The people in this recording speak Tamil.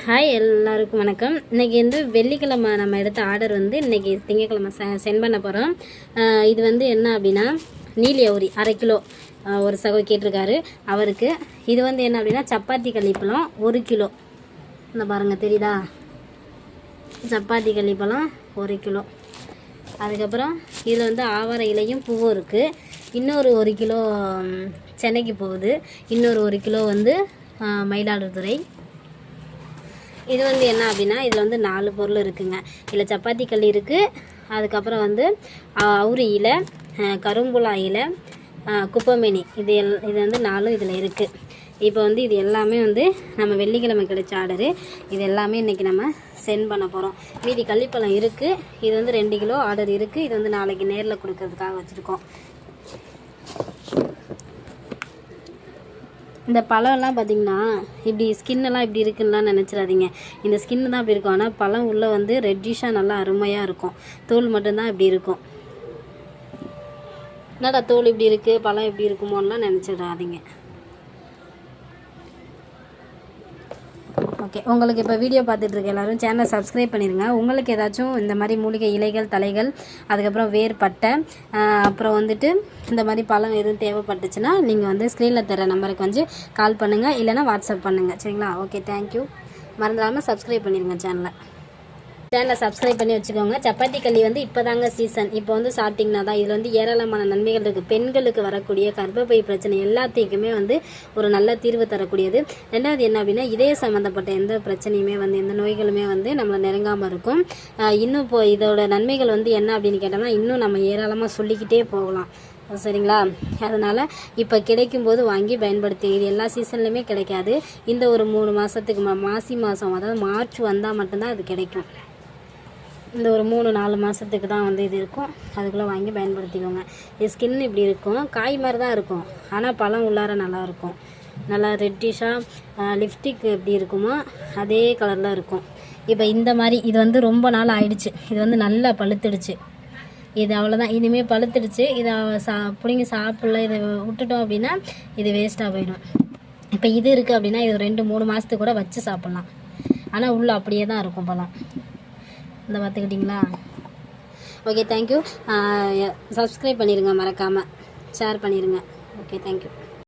ஹாய் எல்லாருக்கும் வணக்கம். இன்றைக்கி வந்து வெள்ளிக்கிழமை நம்ம எடுத்த ஆர்டர் வந்து இன்றைக்கி திங்கக்கிழமை செ சென்ட் பண்ண போகிறோம் இது வந்து என்ன அப்படின்னா நீலி அவுரி அரை கிலோ. ஒரு சகோ கேட்டிருக்காரு. அவருக்கு இது வந்து என்ன அப்படின்னா சப்பாத்தி கள்ளிப்பழம் ஒரு கிலோ. இந்த பாருங்கள் தெரியுதா? சப்பாத்தி கள்ளிப்பழம் ஒரு கிலோ. அதுக்கப்புறம் இதில் வந்து ஆவார இலையும் பூவும் இருக்குது இன்னொரு ஒரு கிலோ சென்னைக்கு போகுது. இன்னொரு ஒரு கிலோ வந்து மயிலாடுதுறை. இது வந்து என்ன அப்படின்னா இதில் வந்து நாலு பொருள் இருக்குங்க. இதில் சப்பாத்தி கல் இருக்குது அதுக்கப்புறம் வந்து ஆ, அவுரி இலை கரும்புலா இலை இது எல் இது வந்து நாலும் இதில் இருக்குது இப்போ வந்து இது எல்லாமே வந்து நம்ம வெள்ளிக்கிழமை கிடைச்ச ஆர்டரு. இது எல்லாமே இன்றைக்கி நம்ம சென்ட் பண்ண போகிறோம் மீதி கள்ளிப்பழம் இருக்குது இது வந்து ரெண்டு கிலோ ஆர்டர் இருக்குது இது வந்து நாளைக்கு நேரில் கொடுக்கறதுக்காக வச்சுருக்கோம். இந்த பழம்லாம் பார்த்தீங்கன்னா இப்படி ஸ்கின்னெல்லாம் இப்படி இருக்குன்னா நினச்சிடாதீங்க. இந்த ஸ்கின்னு தான் இப்படி இருக்கும். ஆனால் பழம் உள்ளே வந்து ரெட்டிஷாக நல்லா அருமையாக இருக்கும். தோல் மட்டும்தான் இப்படி இருக்கும். என்னடா தோல் இப்படி இருக்குது பழம் இப்படி இருக்குமோன்னெலாம் நினச்சிடாதீங்க. ஓகே. உங்களுக்கு இப்போ வீடியோ பார்த்துட்டு இருக்க எல்லாரும் சேனலை சப்ஸ்கிரைப் பண்ணிடுங்க உங்களுக்கு ஏதாச்சும் இந்த மாதிரி மூலிகை இலைகள் தலைகள் அதுக்கப்புறம் வேர் பட்டை அப்புறம் வந்துட்டு இந்த மாதிரி பழம் எதுவும் தேவைப்பட்டுச்சுன்னா நீங்கள் வந்து ஸ்க்ரீனில் தர நம்பருக்கு வந்து கால் பண்ணுங்கள் இல்லைன்னா வாட்ஸ்அப் பண்ணுங்கள் சரிங்களா? ஓகே தேங்க்யூ மறந்துடாமல் சப்ஸ்கிரைப் பண்ணிடுங்க சேனலை சேனலை சப்ஸ்கிரைப் பண்ணி வச்சுக்கோங்க. சப்பாத்தி களி வந்து இப்போதாங்க சீசன் இப்போ வந்து சாப்பிட்டிங்கன்னா தான் இதில் வந்து ஏராளமான நன்மைகள் இருக்குது பெண்களுக்கு வரக்கூடிய கர்ப்பப்பை பிரச்சனை எல்லாத்துக்குமே வந்து ஒரு நல்ல தீர்வு தரக்கூடியது. ரெண்டாவது என்ன அப்படின்னா இதய சம்மந்தப்பட்ட எந்த பிரச்சனையுமே வந்து எந்த நோய்களுமே வந்து நம்மளை நெருங்காமல் இருக்கும். இன்னும் இப்போ இதோட நன்மைகள் வந்து என்ன அப்படின்னு கேட்டோம்னா இன்னும் நம்ம ஏராளமாக சொல்லிக்கிட்டே போகலாம். சரிங்களா? அதனால் இப்போ கிடைக்கும்போது வாங்கி பயன்படுத்தி இது எல்லா சீசன்லையுமே கிடைக்காது. இந்த ஒரு மூணு மாதத்துக்கு மா மாசி மாதம் அதாவது மார்ச் வந்தால் மட்டும்தான் அது கிடைக்கும். இந்த ஒரு மூணு நாலு மாதத்துக்கு தான் வந்து இது இருக்கும். அதுக்குள்ளே வாங்கி பயன்படுத்திக்கோங்க. இது ஸ்கின் இப்படி இருக்கும். காய் மாதிரி தான் இருக்கும். ஆனால் பழம் உள்ளார நல்லா இருக்கும். நல்லா ரெட்டிஷாக லிப்ஸ்டிக் எப்படி இருக்குமோ அதே கலரில் இருக்கும். இப்போ இந்த மாதிரி இது வந்து ரொம்ப நாள் ஆயிடுச்சு. இது வந்து நல்லா பழுத்துடுச்சு. இது அவ்வளோதான் இனிமேல் பழுத்துடுச்சு. இதை சா பிடிங்கி சாப்பிடல இதை விட்டுட்டோம் அப்படின்னா இது வேஸ்ட்டாக போயிடும். இப்போ இது இருக்குது அப்படின்னா இது ரெண்டு மூணு மாதத்துக்கு கூட வச்சு சாப்பிட்லாம். ஆனால் உள்ளே அப்படியே தான் இருக்கும் பழம். இந்த பார்த்துக்கிட்டிங்களா? ஓகே தேங்க்யூ சப்ஸ்கிரைப் பண்ணிடுங்க மறக்காமல் ஷேர் பண்ணிடுங்க ஓகே தேங்க்யூ